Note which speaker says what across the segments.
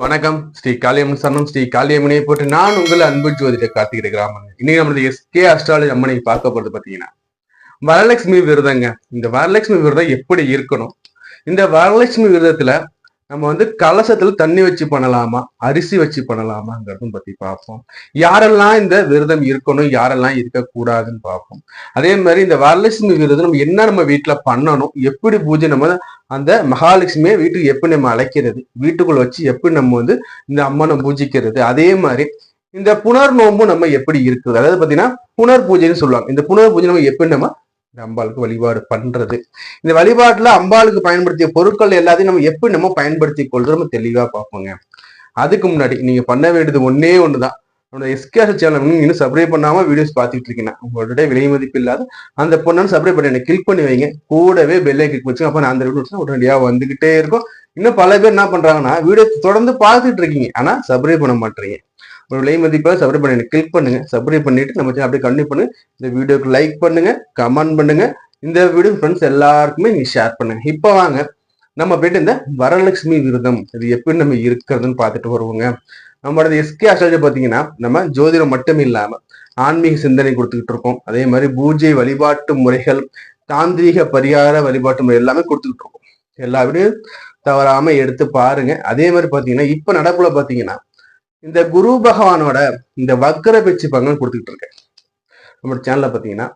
Speaker 1: வணக்கம். ஸ்ரீ காளியம்மன் சரணம். ஸ்ரீ காளியம்மனை போட்டு நான் உங்கள் அன்பு ஜோதிட கார்த்திகிட கிராமங்க இன்னைக்கு நம்மளது எஸ்கே அஸ்ட்ராலஜி அம்மனை பார்க்க போறது பாத்தீங்கன்னா வரலட்சுமி விரதங்க. இந்த வரலட்சுமி விரதம் எப்படி இருக்கணும்? இந்த வரலட்சுமி விரதத்துல நம்ம வந்து கலசத்துல தண்ணி வச்சு பண்ணலாமா? அரிசி வச்சு பண்ணலாமாங்கிறதும் பத்தி பார்ப்போம். யாரெல்லாம் இந்த விரதம் இருக்கணும் யாரெல்லாம் இருக்கக்கூடாதுன்னு பார்ப்போம். அதே மாதிரி இந்த வரலட்சுமி விரதம் நம்ம என்ன நம்ம வீட்டுல பண்ணணும் எப்படி பூஜை நம்ம அந்த மகாலட்சுமியை வீட்டுக்கு எப்படி நம்ம அழைக்கிறது வீட்டுக்குள்ள வச்சு எப்படி நம்ம வந்து இந்த அம்மனை பூஜிக்கிறது அதே மாதிரி இந்த புனர் நோம்பு நம்ம எப்படி இருக்குது? அதாவது பாத்தீங்கன்னா புனர் பூஜைன்னு சொல்லுவாங்க. இந்த புனர் பூஜை நம்ம எப்படி நம்ம இந்த அம்பாளுக்கு வழிபாடு பண்றது. இந்த வழிபாட்டுல அம்பாளுக்கு பயன்படுத்திய பொருட்கள் எல்லாத்தையும் நம்ம எப்படி நம்ம பயன்படுத்தி கொள்றது நம்ம தெளிவா பார்ப்போங்க. அதுக்கு முன்னாடி நீங்க பண்ண வேண்டியது ஒன்னே ஒண்ணுதான். நம்மளோட எஸ்கேஎஸ் சேனல் இன்னும் சப்ஸ்கிரைப் பண்ணாம வீடியோஸ் பார்த்துட்டு இருக்கீங்க உங்களுடைய விலை மதிப்பு இல்லாத அந்த பொண்ணு சப்ஸ்கிரைப் பண்ணி கிளிக் பண்ணி வைங்க. கூடவே பெல்லை கிளிக் வச்சு அப்ப நான் அந்த வீடியோஸ் உடனடியா வந்துகிட்டே இருக்கும். இன்னும் பல பேர் என்ன பண்றாங்கன்னா வீடியோ தொடர்ந்து பார்த்துட்டு இருக்கீங்க. ஆனா சப்ஸ்கிரைப் பண்ண மாட்டீங்க. ஒரு விலை மதிப்பை சப்ஸ்கிரைப் பண்ணி கிளிக் பண்ணுங்க. சப்ஸ்கிரைப் பண்ணிட்டு நம்ம சேனல் அப்படியே கண்டினியூ பண்ணுங்க இந்த வீடியோக்கு லைக் பண்ணுங்க கமெண்ட் பண்ணுங்க. இந்த வீடியோ ஃப்ரெண்ட்ஸ் எல்லாருக்குமே நீங்க ஷேர் பண்ணுங்க. இப்போ வாங்க நம்ம போயிட்டு இந்த வரலட்சுமி விரதம் இது எப்படி நம்ம இருக்கிறதுன்னு பார்த்துட்டு வருவோங்க. நம்மளோட எஸ்கே அஸ்ட்ராலஜி பார்த்தீங்கன்னா நம்ம ஜோதிடம் மட்டும் இல்லாம ஆன்மீக சிந்தனை கொடுத்துக்கிட்டு இருக்கோம். அதே மாதிரி பூஜை வழிபாட்டு முறைகள் தாந்திரீக பரிகார வழிபாட்டு முறை எல்லாமே கொடுத்துக்கிட்டு இருக்கோம். எல்லா வீடியும் தவறாம எடுத்து பாருங்க. அதே மாதிரி பாத்தீங்கன்னா இப்ப நடப்புல பாத்தீங்கன்னா இந்த குரு பகவானோட இந்த வக்கர பேச்சு பங்கன் கொடுத்துக்கிட்டு இருக்கேன். நம்ம சேனல்ல பாத்தீங்கன்னா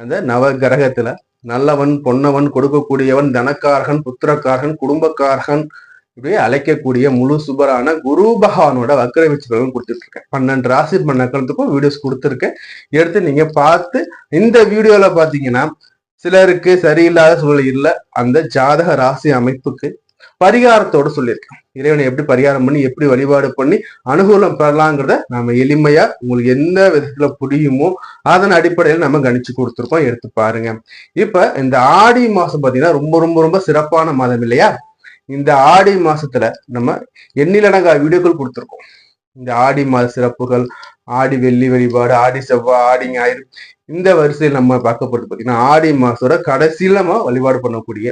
Speaker 1: அந்த நவ கிரகத்துல நல்லவன் பொன்னவன் கொடுக்கக்கூடியவன் தனக்காரகன் புத்திரக்காரகன் குடும்பக்காரகன் இப்படியே அழைக்கக்கூடிய முழு சுபரான குரு பகவானோட வக்கர பேச்சு பலன் கொடுத்துட்டு இருக்கேன். பன்னெண்டு ராசி நக்கணத்துக்கும் வீடியோஸ் கொடுத்துருக்கேன். எடுத்து நீங்க பார்த்து இந்த வீடியோல பாத்தீங்கன்னா சிலருக்கு சரியில்லாத சூழல் இல்லை. அந்த ஜாதக ராசி அமைப்புக்கு பரிகாரத்தோட சொல்லியிருக்கேன். இறைவனை எப்படி பரிகாரம் பண்ணி எப்படி வழிபாடு பண்ணி அனுகூலம் பெறலாங்கிறத நாம எளிமையா உங்களுக்கு எந்த விதத்துல புரியுமோ அதன் அடிப்படையில் நம்ம கணிச்சு கொடுத்துருக்கோம். எடுத்து பாருங்க. இப்ப இந்த ஆடி மாசம் பாத்தீங்கன்னா ரொம்ப ரொம்ப ரொம்ப சிறப்பான மாதம் இல்லையா? இந்த ஆடி மாசத்துல நம்ம எண்ணிலடங்கா வீடியோக்கள் கொடுத்துருக்கோம். இந்த ஆடி மாத சிறப்புகள் ஆடி வெள்ளி வழிபாடு ஆடி செவ்வாய் ஆடி ஞாயிறு இந்த வரிசையில் நம்ம பார்க்கப்பட்டு பார்த்தீங்கன்னா ஆடி மாசோட கடைசியில நம்ம வழிபாடு பண்ணக்கூடிய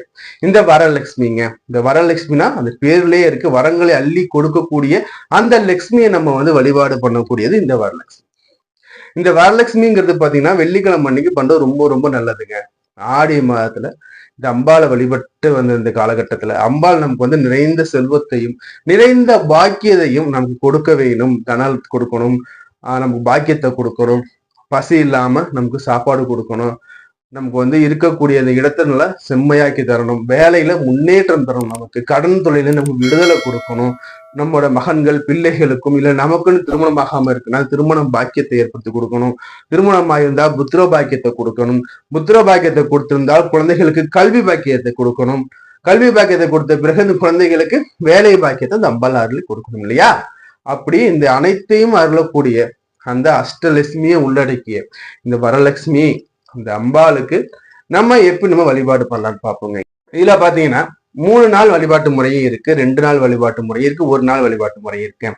Speaker 1: இந்த வரலட்சுமிங்க. இந்த வரலட்சுமினா அந்த பேர்லயே இருக்கு வரங்களை அள்ளி கொடுக்கக்கூடிய அந்த லட்சுமியை நம்ம வந்து வழிபாடு பண்ணக்கூடியது இந்த வரலட்சுமி. இந்த வரலட்சுமிங்கிறது பாத்தீங்கன்னா வெள்ளிக்கிழமை அன்னைக்கு பண்ணுறது ரொம்ப ரொம்ப நல்லதுங்க. ஆடி மாதத்துல இந்த அம்பாலை வழிபட்டு வந்த இந்த காலகட்டத்துல அம்பாள் நமக்கு வந்து நிறைந்த செல்வத்தையும் நிறைந்த பாக்கியத்தையும் நமக்கு கொடுக்க வேணும். தனால் கொடுக்கணும். ஆஹ் நமக்கு பாக்கியத்தை கொடுக்கணும். பசி இல்லாம நமக்கு சாப்பாடு கொடுக்கணும். நமக்கு வந்து இருக்கக்கூடிய அந்த இடத்த நல்லா செம்மையாக்கி தரணும். வேலையில முன்னேற்றம் தரணும் நமக்கு. கடன் தொழில நமக்கு விடுதலை கொடுக்கணும். நம்மளோட மகன்கள் பிள்ளைகளுக்கும் இல்ல நமக்குன்னு திருமணம் ஆகாம இருக்குன்னா திருமணம் பாக்கியத்தை ஏற்படுத்தி கொடுக்கணும். திருமணம் ஆயிருந்தா புத்திர பாக்கியத்தை கொடுக்கணும். புத்திர பாக்கியத்தை கொடுத்திருந்தால் குழந்தைகளுக்கு கல்வி பாக்கியத்தை கொடுக்கணும். கல்வி பாக்கியத்தை கொடுத்த பிறகு இந்த குழந்தைகளுக்கு வேலை பாக்கியத்தை அந்த அம்பலாறுல அருளி கொடுக்கணும் இல்லையா? அப்படி இந்த அனைத்தையும் அருளக்கூடிய அந்த அஷ்டலட்சுமியை உள்ளடக்கிய இந்த வரலட்சுமி அந்த அம்பாளுக்கு நம்ம எப்படி நம்ம வழிபாடு பண்ணலாம்னு பார்ப்போங்க. இதுல பாத்தீங்கன்னா மூணு நாள் வழிபாட்டு முறையும் இருக்கு ரெண்டு நாள் வழிபாட்டு முறையும் இருக்கு ஒரு நாள் வழிபாட்டு முறையும் இருக்கு.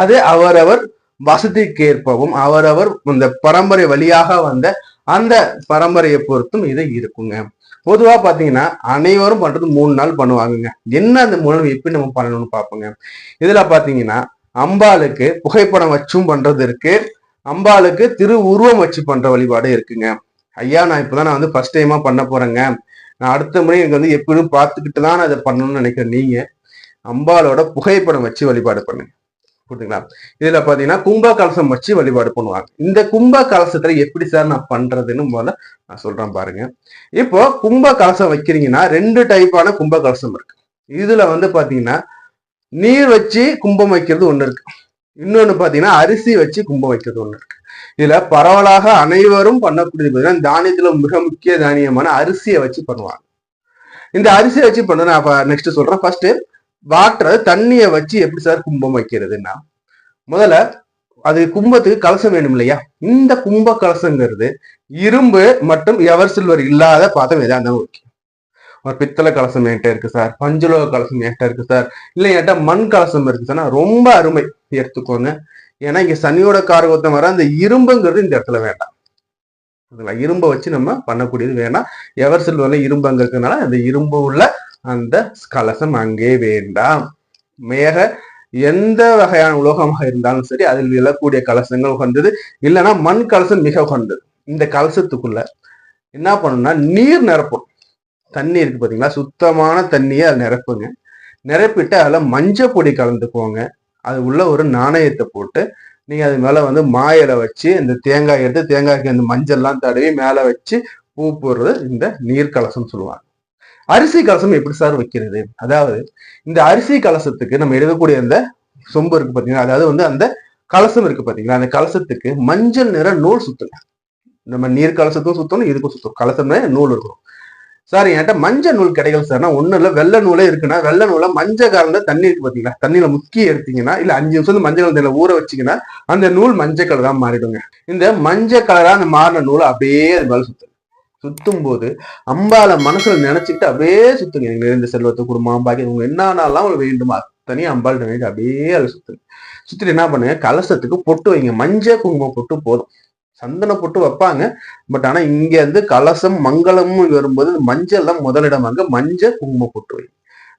Speaker 1: அது அவரவர் வசதிக்கு ஏற்பவும் அவரவர் இந்த பரம்பரை வழியாக வந்த அந்த பரம்பரையை பொறுத்தும் இது இருக்குங்க. பொதுவா பாத்தீங்கன்னா அனைவரும் பண்றது மூணு நாள் பண்ணுவாங்கங்க. என்ன அந்த மூணு நாள் எப்படி நம்ம பண்ணணும்னு பார்ப்போங்க. இதுல பாத்தீங்கன்னா அம்பாளுக்கு புகைப்படம் வச்சும் பண்றது இருக்கு. அம்பாளுக்கு திரு உருவம் வச்சு பண்ற வழிபாடு இருக்குங்க. ஐயா நான் இப்பதான் நான் வந்து ஃபர்ஸ்ட் டைமா பண்ண போறேங்க. நான் அடுத்த முறை எனக்கு வந்து எப்படியும் பார்த்துக்கிட்டு தான் நான் அதை பண்ணணும்னு நினைக்கிறேன். நீங்க அம்பாளோட புகைப்படம் வச்சு வழிபாடு பண்ணுங்க. புரியுதுங்களா இதுல பாத்தீங்கன்னா கும்ப கலசம் வச்சு வழிபாடு பண்ணுவாங்க. இந்த கும்ப கலசத்துல எப்படி சார் நான் பண்றதுன்னு முதல்ல நான் சொல்றேன் பாருங்க. இப்போ கும்ப கலசம் வைக்கிறீங்கன்னா ரெண்டு டைப்பான கும்ப கலசம் இருக்கு. இதுல வந்து பாத்தீங்கன்னா நீர் வச்சு கும்பம் வைக்கிறது ஒண்ணு இருக்கு. இன்னொன்னு பாத்தீங்கன்னா அரிசி வச்சு கும்பம் வைக்கிறது ஒண்ணு இருக்கு. இதுல பரவலாக அனைவரும் பண்ணக்கூடியது பாத்தீங்கன்னா தானியத்துல மிக முக்கிய தானியமான அரிசியை வச்சு பண்ணுவாங்க. இந்த அரிசியை வச்சு பண்ண நான் நெக்ஸ்ட் சொல்றேன். ஃபர்ஸ்ட் வாட்டர் தண்ணியை வச்சு எப்படி சார் கும்பம் வைக்கிறதுன்னா முதல்ல அது கும்பத்துக்கு கலசம் வேணும் இல்லையா? இந்த கும்ப கலசங்கிறது இரும்பு மற்றும் எவர் சில்வர் இல்லாத பாத்திரம் எதா இருந்தாலும் ஓகே ஒரு பித்தளை கலசம் என்கிட்ட இருக்கு சார் பஞ்சுலோக கலசம் என்கிட்ட இருக்கு சார் இல்லை என்கிட்ட மண் கலசம் இருக்கு சார் ரொம்ப அருமை. எடுத்துக்கோங்க. ஏன்னா இங்க சனியோட காரகத்தம் வர அந்த இரும்புங்கிறது இந்த இடத்துல வேண்டாம். அதுங்களா? இரும்பை வச்சு நம்ம பண்ணக்கூடியது வேணாம். எவர் சில்வர்ல இரும்பு அங்க அந்த இரும்பு உள்ள அந்த கலசம் அங்கே வேண்டாம். மேக எந்த வகையான உலோகமாக இருந்தாலும் சரி அதில் விழக்கூடிய கலசங்கள் உகந்தது. இல்லைன்னா மண் கலசம் மிக உகந்தது. இந்த கலசத்துக்குள்ள என்ன பண்ணணும்னா நீர் நிரப்பும் தண்ணி இருக்கு பார்த்தீங்களா சுத்தமான தண்ணியை அதை நிரப்புங்க. நிரப்பிட்டு அதில் மஞ்சள் பொடி கலந்துக்கோங்க அது உள்ள ஒரு நாணயத்தை போட்டு நீங்க அது மேல வந்து மாயில வச்சு இந்த தேங்காய் எடுத்து தேங்காய்க்கு அந்த மஞ்சள்லாம் தடவி மேல வச்சு பூ போடுறது இந்த நீர் கலசம் சொல்லுவாங்க. அரிசி கலசம் எப்படி சார் வைக்கிறது? அதாவது இந்த அரிசி கலசத்துக்கு நம்ம எடுக்கக்கூடிய அந்த சொம்பு இருக்கு பாத்தீங்களா? அதாவது வந்து அந்த கலசம் இருக்கு பார்த்தீங்களா அந்த கலசத்துக்கு மஞ்சள் நிற நூல் சுத்துங்க. நம்ம நீர் கலசத்துக்கும் சுத்தணும் இதுக்கும் சுத்தணும். கலசம்னா நூல் இருக்கும். சார் என்கிட்ட மஞ்சள் நூல் கிடைக்கல சார்னா ஒன்றும் இல்லை வெள்ளை நூலே இருக்குன்னா வெள்ளை நூலை மஞ்சள் கலந்த தண்ணி இருக்கு பார்த்தீங்களா தண்ணியில முக்கி எடுத்தீங்கன்னா இல்லை அஞ்சு நிமிஷம் வந்து மஞ்சள் கலந்த ஊற வச்சீங்கன்னா அந்த நூல் மஞ்சள் கலரா மாறிடுங்க. இந்த மஞ்சள் கலரா அந்த மாறின நூலை அப்படியே அது மேலே சுத்துங்க. சுத்தும் போது அம்பால மனசுல நினைச்சுக்கிட்டு அப்படியே சுத்துங்க. எங்க நிறைந்த செல்வத்தை குடும்பம் பாக்கி உங்க என்னன்னாலாம் உங்களுக்கு வேண்டுமா அத்தனையும் அம்பாள்கிட்ட வேண்டி அப்படியே அதை சுத்துங்க. சுத்திட்டு என்ன பண்ணுங்க? கலசத்துக்கு பொட்டு வைங்க. மஞ்சள் குங்குமம் பொட்டு போதும். சந்தன போட்டு வைப்பாங்க. பட் ஆனா இங்க வந்து கலசம் மங்களமும் வரும்போது மஞ்சள்லாம் முதலிடம் வாங்க மஞ்சள் குங்குமம் போட்டு வை.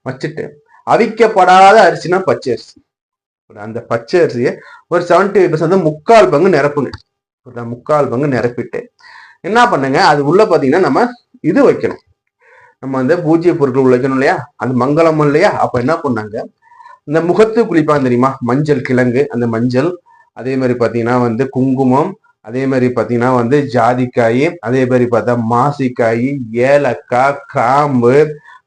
Speaker 1: வச்சுட்டு அவிக்கப்படாத அரிசினா பச்சை அரிசி. அந்த பச்சை அரிசியை ஒரு செவன்டி ஃபைவ் பர்சன்ட் முக்கால் பங்கு நிரப்புங்க. முக்கால் பங்கு நிரப்பிட்டு என்ன பண்ணுங்க? அது உள்ள பாத்தீங்கன்னா நம்ம இது வைக்கணும். நம்ம அந்த பூஜ்ய பொருட்கள் உள்ள வைக்கணும் இல்லையா? அது மங்களம் இல்லையா? அப்ப என்ன பண்ணாங்க? இந்த முகத்து குளிப்பாங்க தெரியுமா? மஞ்சள் கிழங்கு அந்த மஞ்சள். அதே மாதிரி பாத்தீங்கன்னா வந்து குங்குமம் அதே மாதிரி பார்த்தீங்கன்னா வந்து ஜாதிக்காய் அதே மாதிரி பார்த்தா மாசிக்காய் ஏலக்காய் கிராம்பு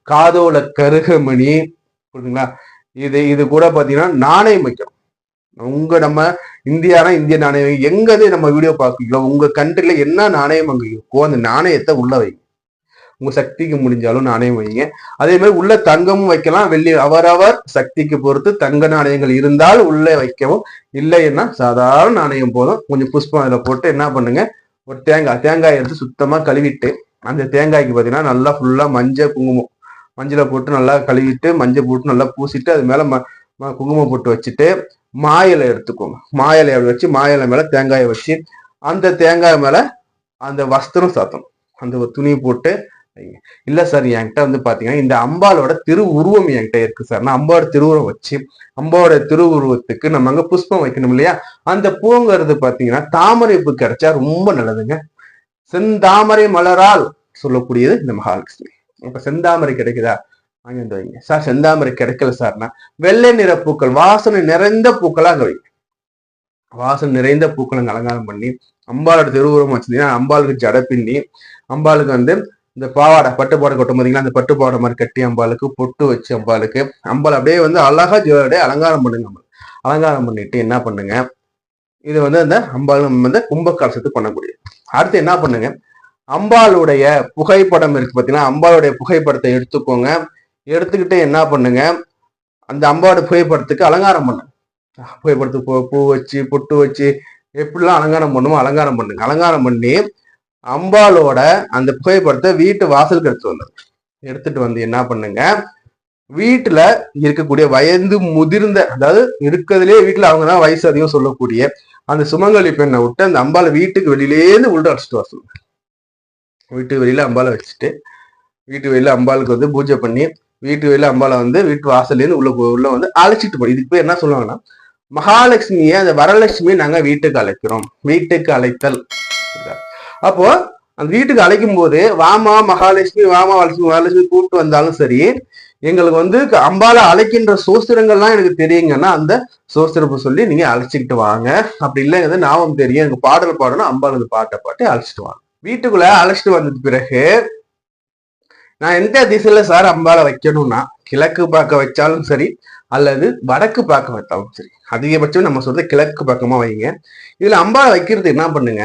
Speaker 1: காதோல கருகமணி புரியுதுங்களா? இது இது கூட பார்த்தீங்கன்னா நாணயம் வைக்கணும். உங்க நம்ம இந்தியானா இந்திய நாணயம் எங்கது நம்ம வீடியோ பார்க்குறோம் உங்க கண்ட்ரில என்ன நாணயம் அங்கே இருக்கோ அந்த நாணயத்தை உள்ள வைக்கும் உங்க சக்திக்கு முடிஞ்சாலும் நாணயம் வைங்க. அதே மாதிரி உள்ள தங்கமும் வைக்கலாம். வெள்ளி அவரவர் சக்திக்கு பொறுத்து தங்க நாணயங்கள் இருந்தால் உள்ளே வைக்கவும். இல்லைன்னா சாதாரண நாணயம் போதும். கொஞ்சம் புஷ்பம் அதில் போட்டு என்ன பண்ணுங்க? ஒரு தேங்காய் தேங்காய் எடுத்து சுத்தமாக கழுவிட்டு அந்த தேங்காய்க்கு பார்த்தீங்கன்னா நல்லா ஃபுல்லாக மஞ்சள் குங்குமம். மஞ்சளை போட்டு நல்லா கழுவிட்டு மஞ்சள் போட்டு நல்லா பூசிட்டு அது மேல குங்குமம் போட்டு வச்சுட்டு மாயிலை எடுத்துக்கோங்க. மாயிலை வச்சு மாயிலை மேலே தேங்காயை வச்சு அந்த தேங்காய் மேலே அந்த வஸ்திரம் சாத்தணும். அந்த ஒரு துணி போட்டு இல்ல சார் என்கிட்ட வந்து பாத்தீங்கன்னா இந்த அம்பாலோட திரு உருவம் என்கிட்ட இருக்கு சார் நான் அம்பாவோட திருவுருவம் வச்சு அம்பாவோட திருவுருவத்துக்கு நம்ம அங்க புஷ்பம் வைக்கணும் இல்லையா? அந்த பூங்கிறது பாத்தீங்கன்னா தாமரை பூ கிடைச்சா ரொம்ப நல்லதுங்க. செந்தாமரை மலரால் சொல்லக்கூடியது இந்த மகாலட்சுமி. இப்ப செந்தாமரை கிடைக்குதா? வாங்கிட்டு வைங்க. சார் செந்தாமரை கிடைக்கல சார்னா வெள்ளை நிற பூக்கள் வாசனை நிறைந்த பூக்களா அங்க வைங்க. வாசனை நிறைந்த பூக்களை அலங்காரம் பண்ணி அம்பாலோட திருவுருவம் வச்சிருந்தீங்கன்னா அம்பாளுக்கு ஜட பின்னி அம்பாளுக்கு வந்து இந்த பாவாடை பட்டு பாடை கொட்டும் பார்த்தீங்கன்னா அந்த பட்டு பாவாடை மாதிரி கட்டி அம்பாளுக்கு பொட்டு வச்சு அம்பாளுக்கு. அம்பாள் அப்படியே வந்து அழகா ஜோடைய அலங்காரம் பண்ணுங்க அம்பாள். அலங்காரம் பண்ணிட்டு என்ன பண்ணுங்க? இது வந்து அந்த அம்பாள் வந்து கும்பகலசத்துக்கு பண்ணக்கூடியது அடுத்து என்ன பண்ணுங்க? அம்பாளுடைய புகைப்படம் இருக்கு பார்த்தீங்கன்னா அம்பாளுடைய புகைப்படத்தை எடுத்துக்கோங்க. எடுத்துக்கிட்டு என்ன பண்ணுங்க? அந்த அம்பாவோட புகைப்படத்துக்கு அலங்காரம் பண்ணுங்க. புகைப்படத்துக்கு பூ பூ வச்சு பொட்டு வச்சு எப்படிலாம் அலங்காரம் பண்ணுமோ அலங்காரம் பண்ணுங்க. அலங்காரம் பண்ணி அம்பாலோட அந்த புகைப்படத்தை வீட்டு வாசலுக்கு எடுத்து வந்தது. எடுத்துட்டு வந்து என்ன பண்ணுங்க? வீட்டுல இருக்கக்கூடிய வயது முதிர்ந்த அதாவது இருக்கிறதுலே வீட்டுல அவங்க தான் வயசு அதிகம் சொல்லக்கூடிய அந்த சுமங்கலி பெண்ணை விட்டு அந்த அம்பாலை வீட்டுக்கு வெளியிலேருந்து உள்ள அடிச்சுட்டு வர சொல்லுங்க வீட்டு வெளியில அம்பாலை வச்சுட்டு வீட்டு வெளியில அம்பாளுக்கு வந்து பூஜை பண்ணி வீட்டு வெளியில அம்பாலை வந்து வீட்டு வாசல்லேருந்து உள்ள உள்ள வந்து அழைச்சிட்டு போய் இதுக்கு போய் என்ன சொல்லுவாங்கன்னா மகாலட்சுமியை அந்த வரலட்சுமியை நாங்க வீட்டுக்கு அழைக்கிறோம். வீட்டுக்கு அழைத்தல். அப்போ அந்த வீட்டுக்கு அழைக்கும் போது வாமா மகாலட்சுமி வாமா லட்சுமி மகாலட்சுமி கூப்பிட்டு வந்தாலும் சரி எங்களுக்கு வந்து அம்பால அழைக்கின்ற சோஸ்திரங்கள்லாம் எனக்கு தெரியுங்கன்னா அந்த சோஸ்திரப்பை சொல்லி நீங்க அழைச்சிக்கிட்டு வாங்க. அப்படி இல்லைங்கிறது நாமம் தெரியும். எனக்கு பாடல் பாடணும். அம்பாள் பாட்டை பாட்டி அழைச்சிட்டு வாங்க. வீட்டுக்குள்ள அழைச்சிட்டு வந்தது பிறகு நான் எந்த திசையில சார் அம்பால வைக்கணும்னா கிழக்கு பார்க்க வச்சாலும் சரி அல்லது வடக்கு பார்க்க வைத்தாலும் சரி அதிகபட்சம் நம்ம சொல்றது கிழக்கு பக்கமா வைங்க. இதுல அம்பால வைக்கிறது என்ன பண்ணுங்க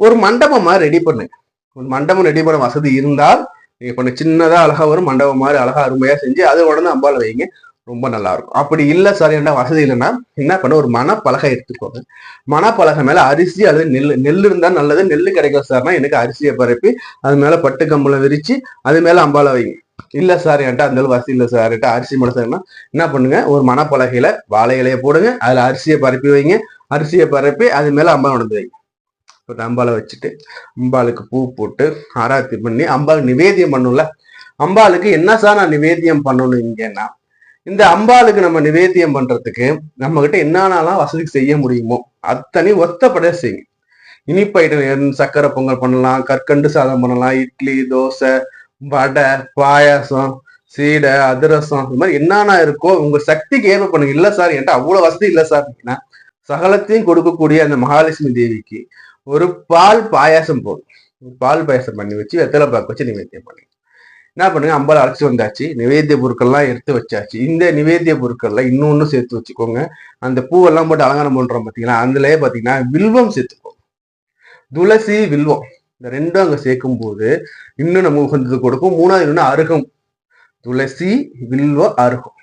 Speaker 1: ஒரு மண்டபமா ரெடி பண்ணுங்க ஒரு மண்டபம் ரெடி பண்ண வசதி இருந்தால் நீங்க பண்ண சின்னதா அழகா வரும் மண்டபம் மாதிரி அழகா அருமையா செஞ்சு அது உடனே அம்பால வைங்க. ரொம்ப நல்லா இருக்கும். அப்படி இல்லை சார் என்ன வசதி இல்லைன்னா என்ன பண்ண? ஒரு மனப்பலகை எடுத்துக்கோங்க. மனப்பலகை மேல அரிசி அல்லது நெல் நெல் இருந்தா நல்லது. நெல் கிடைக்கும் சார்னா எனக்கு அரிசியை பரப்பி அது மேல பட்டு கம்பளம் விரிச்சு அது மேல அம்பால வைங்க. இல்ல சார் என்கிட்ட அந்த வசதி இல்லை சார் என்கிட்ட அரிசி மட்டும் என்ன பண்ணுங்க? ஒரு மனப்பலகையில வாழை இலையை போடுங்க. அதுல அரிசியை பரப்பி வைங்க. அரிசியை பரப்பி அது மேல அம்பாள் உணர்ந்து வைங்க. ஒரு அம்பாலை வச்சுட்டு அம்பாளுக்கு பூ போட்டு ஆராத்தி பண்ணி அம்பாள் நிவேதியம் பண்ணும்ல. அம்பாளுக்கு என்ன சார் நான் நிவேதியம் பண்ணணும் இங்கன்னா இந்த அம்பாளுக்கு நம்ம நிவேத்தியம் பண்றதுக்கு நம்ம கிட்ட என்னென்னலாம் வசதி செய்ய முடியுமோ அத்தனை ஒத்தப்பட செய்யுங்க. இனிப்பு ஐட்டம் சக்கரை பொங்கல் பண்ணலாம் கற்கண்டு சாதம் பண்ணலாம் இட்லி தோசை வடை பாயாசம் சீடை அதிரசம் இது மாதிரி என்னென்ன இருக்கோ உங்க சக்திக்கு ஏற்ப பண்ணுங்க. இல்லை சார் என்கிட்ட அவ்வளவு வசதி இல்லை சார் அப்படின்னா சகலத்தையும் கொடுக்கக்கூடிய அந்த மகாலட்சுமி தேவிக்கு ஒரு பால் பாயாசம் போதும் ஒரு பால் பாயாசம் பண்ணி வச்சு வெத்தலை பாக்கு வச்சு நிவேத்தியம் பண்ணுங்க என்ன பண்ணுங்க? அம்பாள் அழைச்சி வந்தாச்சு. நிவேத்திய பொருட்கள்லாம் எடுத்து வச்சாச்சு. இந்த நிவேத்திய பொருட்கள்லாம் இன்னொன்னு சேர்த்து வச்சுக்கோங்க. அந்த பூவெல்லாம் போட்டு அலங்காரம் பண்றோம் பாத்தீங்களா? அதுலயே பாத்தீங்கன்னா வில்வம் சேர்த்துக்கோங்க. துளசி வில்வம். இந்த ரெண்டும் அங்க சேர்க்கும் போது இன்னும் நம்ம உகந்தது கொடுக்கும். மூணாவது இன்னும் அருகம். துளசி வில்வ அருகம்.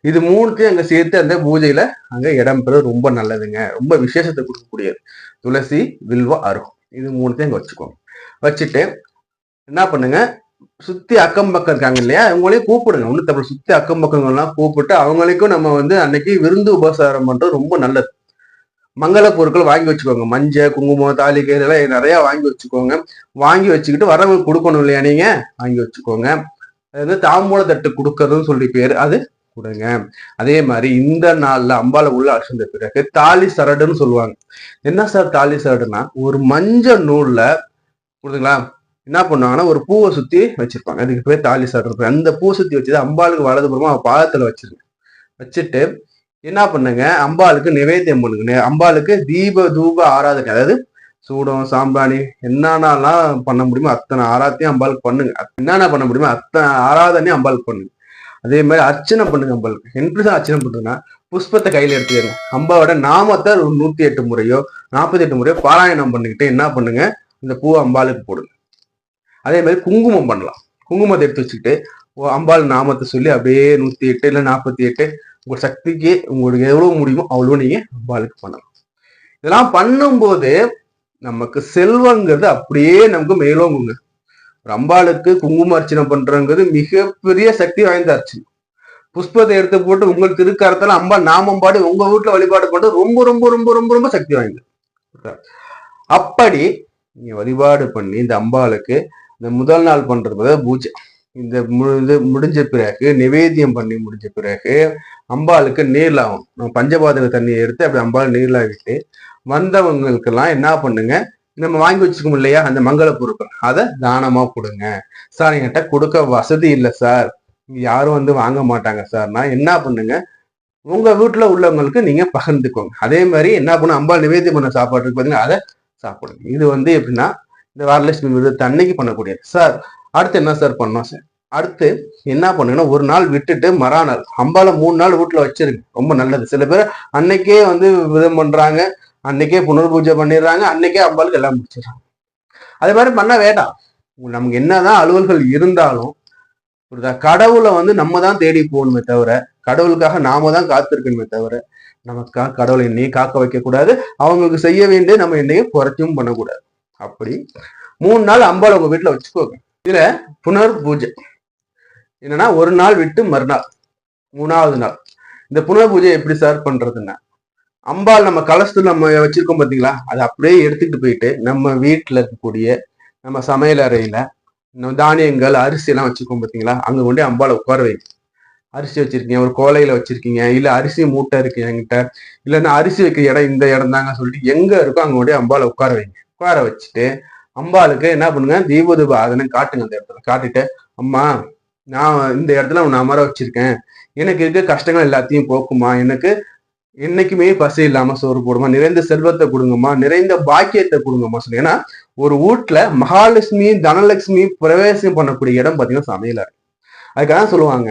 Speaker 1: இது மூணுத்தையும் அங்க சேர்த்து அந்த பூஜையில அங்க இடம் ரொம்ப நல்லதுங்க. ரொம்ப விசேஷத்தை கொடுக்கக்கூடியது. துளசி வில்வ அருகும். இது மூணுத்தையும் அங்க வச்சுக்கோங்க. வச்சுட்டு என்ன பண்ணுங்க? சுத்தி அக்கம் பக்கம் இருக்காங்க இல்லையா? அவங்களையும் கூப்பிடுங்க. ஒண்ணு தப்பு சுத்தி அக்கம் பக்கங்கள்லாம் கூப்பிட்டு அவங்களுக்கும் நம்ம வந்து அன்னைக்கு விருந்து உபசாரம் பண்றது ரொம்ப நல்லது. மங்கள பொருட்கள் வாங்கி வச்சுக்கோங்க. மஞ்சள் குங்குமம் தாலிக்கை இதெல்லாம் நிறைய வாங்கி வச்சுக்கோங்க. வாங்கி வச்சுக்கிட்டு வரவங்களுக்கு கொடுக்கணும் இல்லையா நீங்க? வாங்கி வச்சுக்கோங்க. அது வந்து தாம்பூல தட்டு கொடுக்கறதுன்னு சொல்லி பேர். அது கொடுங்க. அதே மாதிரி இந்த நாள்ல அம்பால உள்ள அழைச்சிருந்த பிறகு தாலி சரடுன்னு சொல்லுவாங்க. என்ன சார் தாலி சரடுனா ஒரு மஞ்சள் நூல்ல புரியுதுங்களா? என்ன பண்ணுவாங்கன்னா ஒரு பூவை சுத்தி வச்சிருப்பாங்க. அதுக்கு பேர் தாலி சரடு. அந்த பூவை சுத்தி வச்சது அம்பாளுக்கு வலதுபுறமா அவ பாதத்துல வச்சிருங்க. வச்சுட்டு என்ன பண்ணுங்க? அம்பாளுக்கு நிவேத்தியம் பண்ணுங்க. அம்பாளுக்கு தீப தூப ஆராதனை. அதாவது சூடம் சாம்பிராணி என்னென்னலாம் பண்ண முடியுமோ அத்தனை ஆராத்தையும் அம்பாளுக்கு பண்ணுங்க. என்னென்ன பண்ண முடியுமோ அத்தனை ஆராதனையும் அம்பாளுக்கு பண்ணுங்க. அதே மாதிரி அர்ச்சனை பண்ணுங்க அம்பாளுக்கு எப்படி அர்ச்சனை பண்ணுறதுன்னா புஷ்பத்தை கையில எடுத்துக்கங்க அம்பாவோட நாமத்தை ஒரு நூத்தி எட்டு முறையோ நாற்பத்தி எட்டு முறையோ பாராயணம் பண்ணிக்கிட்டு என்ன பண்ணுங்க? இந்த பூவை அம்பாளுக்கு போடுங்க. அதே மாதிரி குங்குமம் பண்ணலாம். குங்குமத்தை எடுத்து வச்சுக்கிட்டு ஓ, அம்பாள் நாமத்தை சொல்லி அப்படியே நூத்தி எட்டு இல்லை நாற்பத்தி எட்டு உங்க சக்திக்கு உங்களுக்கு எவ்வளவு முடியுமோ அவ்வளவு நீங்க அம்பாளுக்கு பண்ணலாம். இதெல்லாம் பண்ணும்போது நமக்கு செல்வங்கிறது அப்படியே நமக்கு மேலோங்குங்க. ரம்பாளுக்கு அம்பாளுக்கு குங்கும அர்ச்சனை பண்றங்கிறது மிகப்பெரிய சக்தி வாய்ந்த அர்ச்சனை. புஷ்பத்தை எடுத்து போட்டு உங்கள் திருக்கரத்துல அம்பா நாமம் பாடி உங்க வீட்டுல வழிபாடு பண்றது ரொம்ப ரொம்ப ரொம்ப ரொம்ப ரொம்ப சக்தி வாய்ந்தது. அப்படி நீங்க வழிபாடு பண்ணி இந்த அம்பாளுக்கு இந்த முதல் நாள் பண்றது பூஜை. இந்த மு- இது முடிஞ்ச பிறகு நிவேத்தியம் பண்ணி முடிஞ்ச பிறகு அம்பாளுக்கு நீர்லாவும் ஆகும் பஞ்சபாதக தண்ணியை எடுத்து அப்படி அம்பாள் நீர்லாகிட்டு வந்தவங்களுக்கெல்லாம் என்ன பண்ணுங்க? நம்ம வாங்கி வச்சுக்கோம் இல்லையா? அந்த மங்கள பொருட்கள். அதை தானமா கொடுங்க. சார் என்கிட்ட கொடுக்க வசதி இல்லை சார். யாரும் வந்து வாங்க மாட்டாங்க சார்னா என்ன பண்ணுங்க? உங்க வீட்டுல உள்ளவங்களுக்கு நீங்க பகிர்ந்துக்கோங்க. அதே மாதிரி என்ன பண்ண அம்பாள் நிவேதி பண்ண சாப்பாடு இருக்கு பாத்தீங்கன்னா அதை சாப்பிடுங்க. இது வந்து எப்படின்னா இந்த வரலட்சுமி விருது அன்னைக்கு பண்ணக்கூடியது. சார் அடுத்து என்ன சார் பண்ணோம் சார்? அடுத்து என்ன பண்ணுங்கன்னா ஒரு நாள் விட்டுட்டு மறாநாள். அம்பால மூணு நாள் வீட்டுல வச்சிருங்க. ரொம்ப நல்லது. சில பேர் அன்னைக்கே வந்து விதம் பண்றாங்க. அன்னைக்கே புனர்பூஜை பண்ணிடுறாங்க அன்னைக்கே அம்பாளுக்கு எல்லாம் முடிச்சிடுறாங்க. அதே மாதிரி பண்ண வேண்டாம். நமக்கு என்னதான் அலுவல்கள் இருந்தாலும் புரியுதா? கடவுளை வந்து நம்ம தான் தேடி போகணுமே தவிர கடவுளுக்காக நாம தான் காத்திருக்கணுமே தவிர நமக்காக கடவுளை என்னையும் காக்க வைக்க கூடாது அவங்களுக்கு செய்ய வேண்டிய நம்ம என்னையும் குறைச்சும் பண்ணக்கூடாது. அப்படி மூணு நாள் அம்பாள் உங்க வீட்டுல வச்சுக்கோங்க. இதுல புனர் பூஜை என்னன்னா ஒரு நாள் விட்டு மறுநாள் மூணாவது நாள். இந்த புனர் பூஜை எப்படி சார் பண்றதுன்னா அம்பாள் நம்ம கலசத்தில் நம்ம வச்சிருக்கோம் பார்த்தீங்களா அதை அப்படியே எடுத்துக்கிட்டு போயிட்டு நம்ம வீட்டில் இருக்கக்கூடிய நம்ம சமையல் அறையில் நம்ம தானியங்கள் அரிசி எல்லாம் பார்த்தீங்களா அங்கே கொண்டு போய் உட்கார வைங்க அரிசி வச்சிருக்கீங்க ஒரு கோலையில வச்சிருக்கீங்க இல்லை அரிசி மூட்டை இருக்கு என்கிட்ட இல்லைன்னா அரிசி வைக்கிற இடம் இந்த இடம் தாங்க சொல்லிட்டு எங்கே இருக்கோ அங்கே கொண்டு போய் உட்கார வைங்க. உட்கார வச்சுட்டு அம்பாளுக்கு என்ன பண்ணுங்க? தீபதீப அதனை காட்டுங்க அந்த இடத்துல. காட்டிட்டு அம்மா நான் இந்த இடத்துல உன்னை அமர வச்சிருக்கேன். எனக்கு இருக்க கஷ்டங்கள் எல்லாத்தையும் போக்குமா எனக்கு என்னைக்குமே பசி இல்லாம சோறு போடுமா? நிறைந்த செல்வத்தை கொடுங்கம்மா. நிறைந்த பாக்கியத்தை கொடுங்கம்மா சொல்லி. ஏன்னா ஒரு வீட்டுல மகாலட்சுமி தனலட்சுமி பிரவேசம் பண்ணக்கூடிய இடம் பாத்தீங்கன்னா சமையலறை. அதுக்காக சொல்லுவாங்க.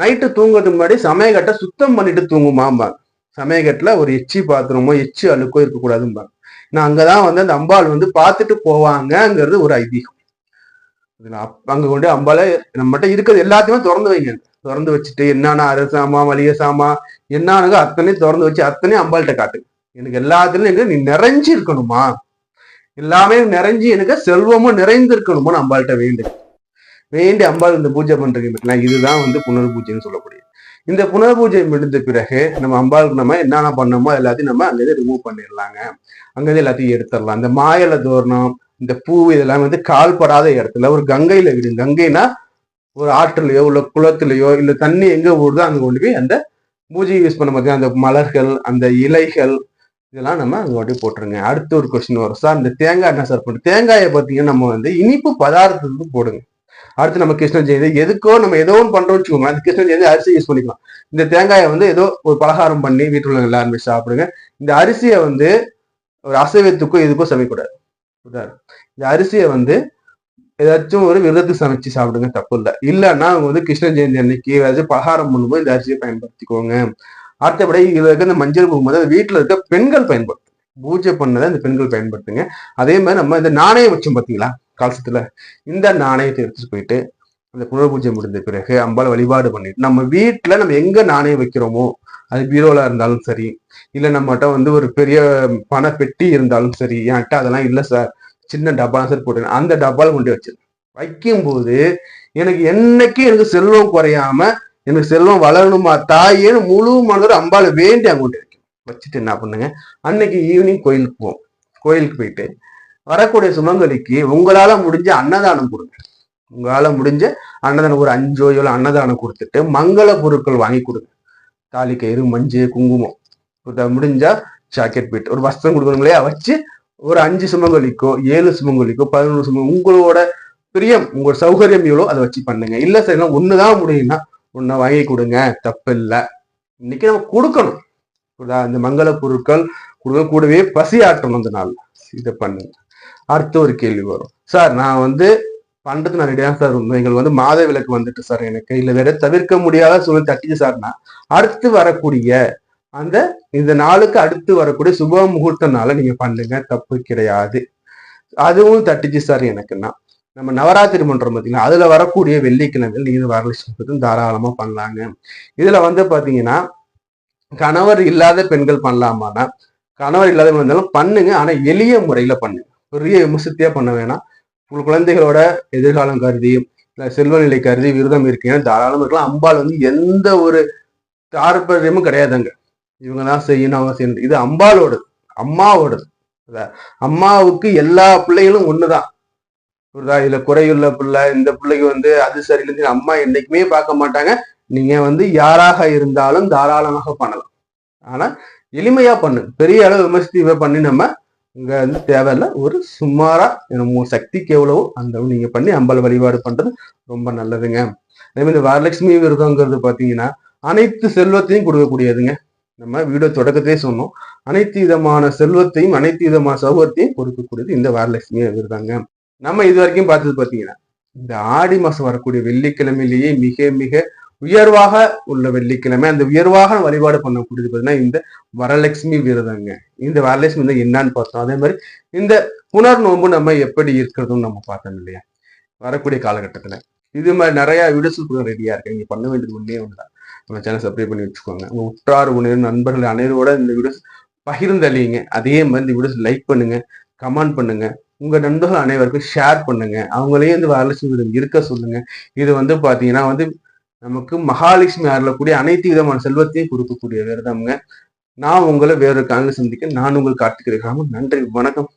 Speaker 1: நைட்டு தூங்குறதுக்கு முன்னாடி சமயக்கட்டை சுத்தம் பண்ணிட்டு தூங்குமாம்பாங்க. சமயக்கட்டுல ஒரு எச்சி பாத்திரமோ எச்சி அழுக்கோ இருக்கக்கூடாதும்பாங்க. நான் அங்கதான் வந்து அந்த அம்பாள் வந்து பார்த்துட்டு போவாங்கங்கிறது ஒரு ஐதீகம். அங்க கொண்டு அம்பால நம்மகிட்ட இருக்கிறது எல்லாத்தையுமே திறந்து வைங்க. திறந்து வச்சுட்டு என்னென்ன அரசாமா மளிகை சாமா என்னானுங்க? அத்தனையும் திறந்து வச்சு அத்தனையும் அம்பாள்கிட்ட காட்டு. எனக்கு எல்லாத்துலயும் எனக்கு நீ நிறைஞ்சு இருக்கணுமா எல்லாமே நிறைஞ்சு எனக்கு செல்வமும் நிறைந்து இருக்கணுமான்னு அம்பாள்கிட்ட வேண்டு. வேண்டி அம்பாள் இந்த பூஜை பண்றீங்க பார்த்தீங்களா இதுதான் வந்து புனர் பூஜைன்னு சொல்லக்கூடிய இந்த புனர் பூஜை முடிந்த பிறகு நம்ம அம்பாளுக்கு நம்ம என்னென்ன பண்ணோமோ எல்லாத்தையும் நம்ம அங்கேயே ரிமூவ் பண்ணிடலாங்க. அங்கேயே எல்லாத்தையும் எடுத்துடலாம். இந்த மாயில தோரணம் இந்த பூ இதெல்லாம் வந்து கால்படாத இடத்துல ஒரு கங்கையில விடுங்க கங்கைனா ஒரு ஆற்றுலையோ இல்லை குளத்துலையோ இல்லை தண்ணி எங்கே ஓடுதோ அங்கே கொண்டு போய் அந்த பூஜை யூஸ் பண்ண பார்த்தீங்கன்னா அந்த மலர்கள் அந்த இலைகள் இதெல்லாம் நம்ம அங்க போட்டுருங்க. அடுத்து ஒரு கொஸ்டின் வரும். சார் இந்த தேங்காய் என்ன சார் பண்ணும் தேங்காயை பார்த்தீங்கன்னா நம்ம வந்து இனிப்பு பதார்த்தத்துக்கு போடுங்க. அடுத்து நம்ம கிருஷ்ண ஜெயந்தி எதுக்கோ நம்ம ஏதோ ஒன்று பண்றோம் வச்சுக்கோங்க அந்த கிருஷ்ண ஜெயந்தி அரிசி யூஸ் பண்ணிக்கலாம். இந்த தேங்காயை வந்து ஏதோ ஒரு பலகாரம் பண்ணி வீட்டில் உள்ள எல்லாருமே சாப்பிடுங்க. இந்த அரிசியை வந்து ஒரு அசைவத்துக்கோ எதுக்கோ சமைக்கூடாது இந்த அரிசியை வந்து ஏதாச்சும் ஒரு விரதத்துக்கு சமைச்சு சாப்பிடுங்க தப்பு இல்லை. இல்லைன்னா அவங்க வந்து கிருஷ்ண ஜெயந்தி அன்னைக்கு ஏதாச்சும் பலகாரம் பண்ணும்போது இந்த அரிசியை பயன்படுத்திக்கோங்க. அடுத்தபடி இதில் இருக்க இந்த மஞ்சள் போகும்போது வீட்டில் இருக்க பெண்கள் பயன்படுத்தும் பூஜை பண்ணதை இந்த பெண்கள் பயன்படுத்துங்க. அதே மாதிரி நம்ம இந்த நாணயம் வச்சோம் பார்த்தீங்களா காலசத்தில்? இந்த நாணயத்தை எடுத்துட்டு போயிட்டு அந்த புனர் பூஜை முடிந்த பிறகு அம்பாள் வழிபாடு பண்ணிட்டு நம்ம வீட்டில் நம்ம எங்க நாணயம் வைக்கிறோமோ அது பீரோல இருந்தாலும் சரி இல்லை நம்மகிட்ட வந்து ஒரு பெரிய பண பெட்டி இருந்தாலும் சரி என்கிட்ட அதெல்லாம் இல்லை சார். சின்ன டப்பா சார் போட்டேன். அந்த டப்பால கொண்டு வச்சிருக்கேன் வைக்கும்போது எனக்கு என்னைக்கும் எனக்கு செல்வம் குறையாம எனக்கு செல்வம் வளரணுமா தாயேன்னு முழு மனதோட அம்பால வேண்டி அங்க வைக்கும் வச்சுட்டு என்ன பண்ணுங்க? அன்னைக்கு ஈவினிங் கோயிலுக்கு போவோம். கோயிலுக்கு போயிட்டு வரக்கூடிய சுமங்கலிக்கு உங்களால முடிஞ்ச அன்னதானம் கொடுங்க. உங்களால முடிஞ்ச அன்னதானம் ஒரு அஞ்சோ ஏழோ அன்னதானம் கொடுத்துட்டு மங்கள பொருட்கள் வாங்கி கொடுங்க. தாலி கயிறு மஞ்சள் குங்குமம் முடிஞ்சா ஜாக்கெட் பீட் ஒரு வஸ்திரம் கொடுக்கணும் இல்லையா வச்சு ஒரு அஞ்சு சுமங்கலிக்கோ ஏழு சுமங்கலிக்கோ பதினொன்று சுமங்க உங்களோட பிரியம் உங்களோட சௌகரியம் எவ்வளோ அதை வச்சு பண்ணுங்க. இல்ல ஒன்று ஒண்ணுதான் முடியும்னா ஒன்ன வாங்கி கொடுங்க. தப்பு இல்லை இன்னைக்கு நம்ம கொடுக்கணும். இந்த மங்கள பொருட்கள் கொடுக்க கூடவே பசி ஆட்டணும் அந்த நாள் இதை பண்ணுங்க. அடுத்த ஒரு கேள்வி வரும். சார் நான் வந்து பண்றது நான் ரெடியாக சார். இருந்தோம் எங்களுக்கு வந்து மாத விளக்கு வந்துட்டு சார் எனக்கு இல்ல வேற தவிர்க்க முடியாத சூழ்நிலை தட்டிச்சு சார்னா அடுத்து வரக்கூடிய அந்த இந்த நாளுக்கு அடுத்து வரக்கூடிய சுப முகூர்த்தனால நீங்க பண்ணுங்க தப்பு கிடையாது. அதுவும் தட்டிச்சு சார் எனக்குன்னா. நம்ம நவராத்திரி பண்றோம் பார்த்தீங்கன்னா அதுல வரக்கூடிய வெள்ளிக்கிழமைகள் நீங்க வரலட்சுமி தாராளமா பண்ணலாங்க. இதுல வந்து பாத்தீங்கன்னா கணவர் இல்லாத பெண்கள் பண்ணலாமானா கணவர் இல்லாத இருந்தாலும் பண்ணுங்க. ஆனா எளிய முறையில பண்ணுங்க. பெரிய விமர்சத்தையா பண்ண வேணாம். உங்க குழந்தைகளோட எதிர்காலம் கருதி இல்லை செல்வநிலை கருதி விரதம் இருக்கீங்கன்னா தாராளமா இருக்கலாம். அம்பாள் வந்து எந்த ஒரு தாற்பயமும் கிடையாதுங்க. இவங்க தான் செய்யணும் அவங்க செய்யணும். இது அம்பாலோடது அம்மாவோடது. அம்மாவுக்கு எல்லா பிள்ளைகளும் ஒண்ணுதான். புரியுதா? இதுல குறையுள்ள பிள்ளை இந்த பிள்ளைக்கு வந்து அது சரியில்லைன்னு அம்மா என்னைக்குமே பார்க்க மாட்டாங்க. நீங்க வந்து யாராக இருந்தாலும் தாராளமாக பண்ணலாம். ஆனா எளிமையா பண்ணு. பெரிய அளவு விமர்சித்து பண்ணி நம்ம இங்க வந்து தேவையில்ல. ஒரு சுமாரா நம்ம சக்திக்கு எவ்வளவோ அந்த அளவு நீங்க பண்ணி அம்பாள் வழிபாடு பண்றது ரொம்ப நல்லதுங்க. அதே மாதிரி வரலட்சுமி விரதங்கிறது பாத்தீங்கன்னா அனைத்து செல்வத்தையும் கொடுக்கக்கூடியதுங்க. நம்ம வீடியோ தொடக்கத்தையே சொன்னோம். அனைத்து விதமான செல்வத்தையும் அனைத்து விதமான சௌகரியத்தையும் கொடுக்கக்கூடியது இந்த வரலட்சுமி இருந்தாங்க நம்ம இது வரைக்கும் பார்த்தது பார்த்தீங்கன்னா இந்த ஆடி மாசம் வரக்கூடிய வெள்ளிக்கிழமையிலேயே மிக மிக உயர்வாக உள்ள வெள்ளிக்கிழமை அந்த உயர்வாக வழிபாடு பண்ணக்கூடியது பார்த்தீங்கன்னா இந்த வரலட்சுமி விரதங்க இந்த வரலட்சுமி தான் என்னன்னு பார்த்தோம். அதே மாதிரி இந்த புனர் நோன்பு நம்ம எப்படி இருக்கிறதும் நம்ம பார்த்தோம் இல்லையா? வரக்கூடிய காலகட்டத்தில். இது மாதிரி நிறைய வீடியோஸ் ரெடியா இருக்கு. நீங்க பண்ண வேண்டியது ஒன்றே ஒன்றுதான் நம்ம சேனல் சப்ஸ்கிரைப் பண்ணி வச்சுக்கோங்க. உங்கள் உற்றார் உணர் நண்பர்கள் அனைவரோட இந்த வீடியோஸ் பகிர்ந்தளிங்க அதே மாதிரி இந்த வீடியோஸ் லைக் பண்ணுங்க கமெண்ட் பண்ணுங்க. உங்க நண்பர்கள் அனைவருக்கும் ஷேர் பண்ணுங்க. அவங்களையும் இந்த வரலட்சுமி விரதம் இருக்க சொல்லுங்க. இது வந்து பாத்தீங்கன்னா வந்து நமக்கு மகாலட்சுமி அருளக்கூடிய அனைத்து விதமான செல்வத்தையும் கொடுக்கக்கூடிய விரதம்ங்க. நான் உங்களை வேறொரு காங்கிரஸ் சந்திக்க நான் உங்கள் கார்த்திகை நன்றி. வணக்கம்.